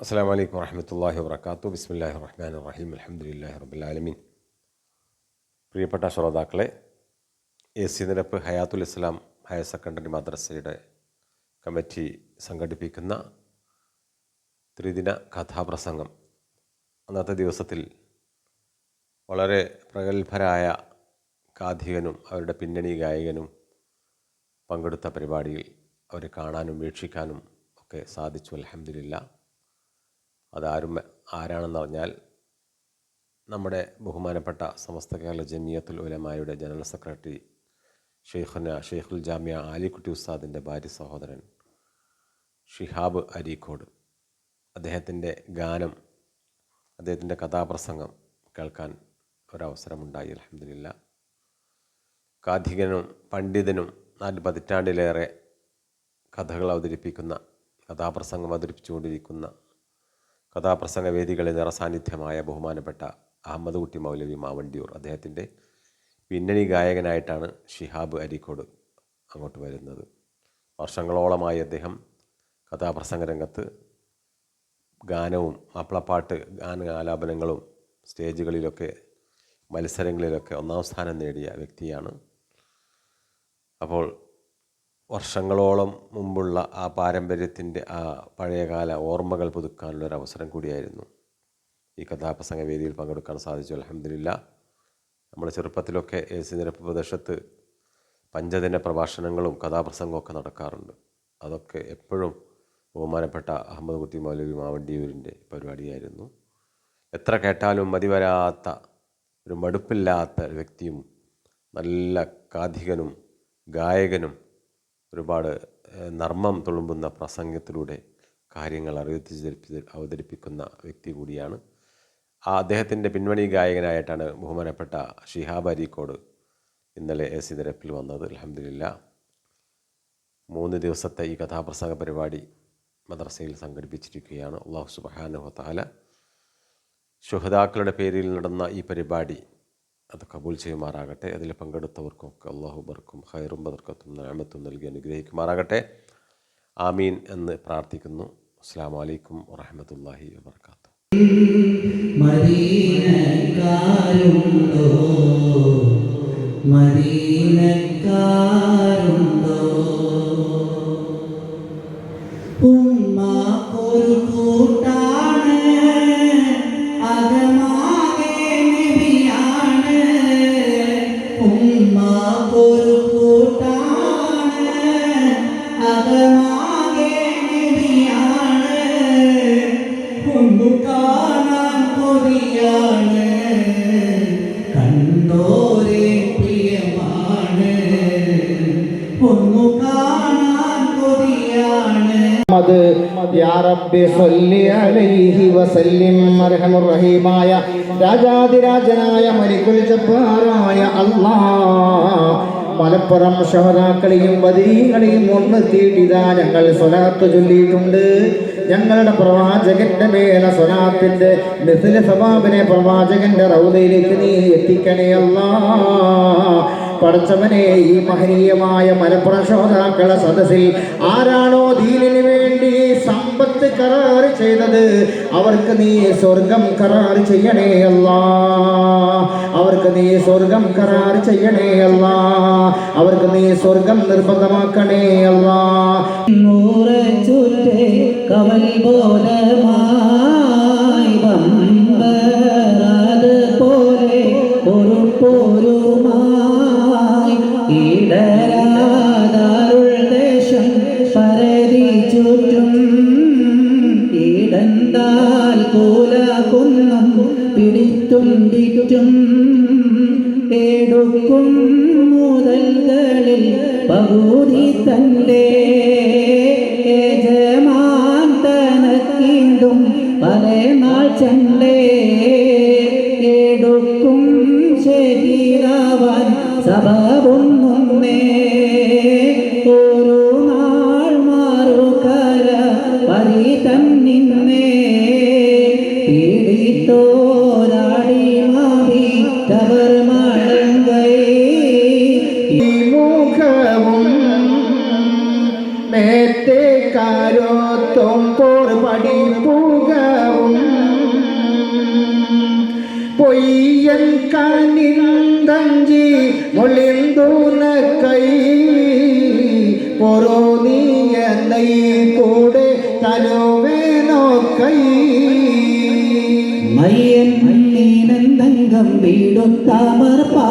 അസ്സാം വലൈക്കും വറഹമത്തല്ലാഹി വാബർക്കാത്തു ബിസ്മില്ലാഹി റഹ്മാൻ റഹീം. അലഹമുല്ലാഹി റബുലാലമീൻ പ്രിയപ്പെട്ട ശ്രോതാക്കളെ A C Nirappu Hayathul Islam higher secondary മദ്രസയുടെ committee സംഘടിപ്പിക്കുന്ന ത്രിദിന കഥാപ്രസംഗം അന്നത്തെ ദിവസത്തിൽ വളരെ പ്രഗത്ഭരായ കാഥികനും അവരുടെ പിന്നണി ഗായകനും പങ്കെടുത്ത പരിപാടിയിൽ അവരെ കാണാനും വീക്ഷിക്കാനും ഒക്കെ സാധിച്ചു. അലഹമില്ല അതാരും ആരാണെന്ന് പറഞ്ഞാൽ നമ്മുടെ ബഹുമാനപ്പെട്ട സമസ്ത കേരള ജമിയത്തുൽ ഉലമായുടെ ജനറൽ സെക്രട്ടറി ഷെയ്ഖുന ഷെയ്ഖുൽ ജാമ്യ ആലിക്കുട്ടി ഉസ്താദിന്റെ ഭാര്യ സഹോദരൻ ഷിഹാബ് അരീക്കോട്. അദ്ദേഹത്തിന്റെ ഗാനം അദ്ദേഹത്തിന്റെ കഥാപ്രസംഗം കേൾക്കാൻ ഒരവസരമുണ്ടായി അലഹമില്ല കാഥികനും പണ്ഡിതനും നാല് പതിറ്റാണ്ടിലേറെ കഥകൾ അവതരിപ്പിക്കുന്ന കഥാപ്രസംഗം അവതരിപ്പിച്ചുകൊണ്ടിരിക്കുന്ന കഥാപ്രസംഗ വേദികളിൽ നിറസാന്നിധ്യമായ ബഹുമാനപ്പെട്ട അഹമ്മദ് കുട്ടി മൗലവി മാവണ്ടിയൂർ. അദ്ദേഹത്തിന്റെ പിന്നണി ഗായകനായിട്ടാണ് ഷിഹാബ് അരിക്കോട് അങ്ങോട്ട് വരുന്നത്. വർഷങ്ങളോളമായി അദ്ദേഹം കഥാപ്രസംഗ രംഗത്ത് ഗാനവും മാപ്പിളപ്പാട്ട് ഗാന ആലാപനങ്ങളും സ്റ്റേജുകളിലൊക്കെ മത്സരങ്ങളിലൊക്കെ ഒന്നാം സ്ഥാനം നേടിയ വ്യക്തിയാണ്. അപ്പോൾ വർഷങ്ങളോളം മുമ്പുള്ള ആ പാരമ്പര്യത്തിന്റെ ആ പഴയകാല ഓർമ്മകൾ പുതുക്കാനുള്ള ഒരു അവസരം കൂടിയായിരുന്നു. ഈ കഥാപ്രസംഗ വേദിയിൽ പങ്കെടുക്കാൻ സാധിച്ചു. അലഹമില്ല നമ്മുടെ ചെറുപ്പത്തിലൊക്കെ എ സി നിരപ്പ് പ്രദേശത്ത് പഞ്ചദിന പ്രഭാഷണങ്ങളും കഥാപ്രസംഗമൊക്കെ നടക്കാറുണ്ട്. അതൊക്കെ എപ്പോഴും ബഹുമാനപ്പെട്ട അഹമ്മദ് കുട്ടി മൗലവി മാവണ്ടിയൂരിന്റെ പരിപാടിയായിരുന്നു. എത്ര കേട്ടാലും മതിവരാത്ത ഒരു മടുപ്പില്ലാത്ത വ്യക്തിയും നല്ല കാഥികനും ഗായകനും ഒരുപാട് നർമ്മം തുളുമ്പുന്ന പ്രസംഗത്തിലൂടെ കാര്യങ്ങൾ അറിയിച്ച് അവതരിപ്പിക്കുന്ന വ്യക്തി കൂടിയാണ്. ആ അദ്ദേഹത്തിന്റെ പിൻവണി ഗായകനായിട്ടാണ് ബഹുമാനപ്പെട്ട ഷിഹാബ് അരീക്കോട് ഇന്നലെ എ സി നിരപ്പിൽ വന്നത്. അലഹമില്ല മൂന്ന് ദിവസത്തെ ഈ കഥാപ്രസംഗ പരിപാടി മദ്രസയിൽ സംഘടിപ്പിച്ചിരിക്കുകയാണ്. അള്ളാഹു സുബാനുഹത്താല ശുഹദാക്കളുടെ പേരിൽ നടന്ന ഈ പരിപാടി അത് കബൂൽ ചെയ്യുമാറാകട്ടെ. അതിൽ പങ്കെടുത്തവർക്കൊക്കെ അള്ളാഹു ബർക്കും ഹൈറും ബർക്കത്തും നാമത്തും നൽകി അനുഗ്രഹിക്കുമാറാകട്ടെ. ആമീൻ എന്ന് പ്രാർത്ഥിക്കുന്നു. അസ്സാം വലൈക്കും വറഹമത്തല്ലാഹി വാത്ത മദീനക്കാരുണ്ടോ? മദീനക്കാരുണ്ടോ റഹീമായ രാജാതിരാജനായ മലിക്കുൽ ജബ്ബാറായ അല്ലാഹ് മലപ്പുറം ഷഹദാക്കളെയും ഒന്ന് തീട്ടിതാ ഞങ്ങൾ സ്വലാത്ത് ചൊല്ലിയിട്ടുണ്ട്. ഞങ്ങളുടെ പ്രവാചകന്റെ മേല സ്വലാത്തിന്റെ മിസില സവാബിനെ പ്രവാചകന്റെ റൗദയിലേക്ക് നീ എത്തിക്കണേ അല്ലാ. പടച്ചവനെ ഈ മഹനീയമായ മലപ്പുറം ശ്രോതാക്കളെ സദസ്സിൽ ആരാണോ കരാർ ചെയ്തത് അവർക്ക് നീ സ്വർഗം കരാർ ചെയ്യണേ അല്ലാ അവർക്ക് നീ സ്വർഗം കരാർ ചെയ്യണേ അല്ലാ അവർക്ക് നീ സ്വർഗം നിർബന്ധമാക്കണേ അല്ലാ നൂറ് ചുറ്റേ കവൽ പോലമായി പിടിത്തുണ്ടിറ്റും എടുക്കും മുതൽകളിൽ പകുതി തന്റെ യജമാൻ തനക്കീണ്ടും പല നാൾ ചണ്ടേ എടുക്കും ശരീരാവാൻ സഭ ഒരു നേരത്തെ കാരോത്വം പോർ പഠിപ്പുകവും. പൊയ്യൻ കനിന്തഞ്ചി മൊളിന്തൂന കൈ. പൊറോ നീയ കൂടെ കൂടെ തലോവേനോ കൈ. മയ്യൻ മണ്ണീനന്തങ്കം വീടുത്താമർപ്പാ.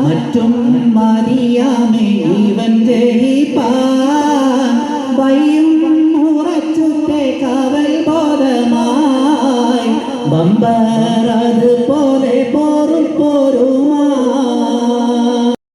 மற்றும் மறியாமை இவன் ஜெயிப்பான். பையும் உரச்சுத்தை காவல் போதமாய். பம்பரது போலே போரும்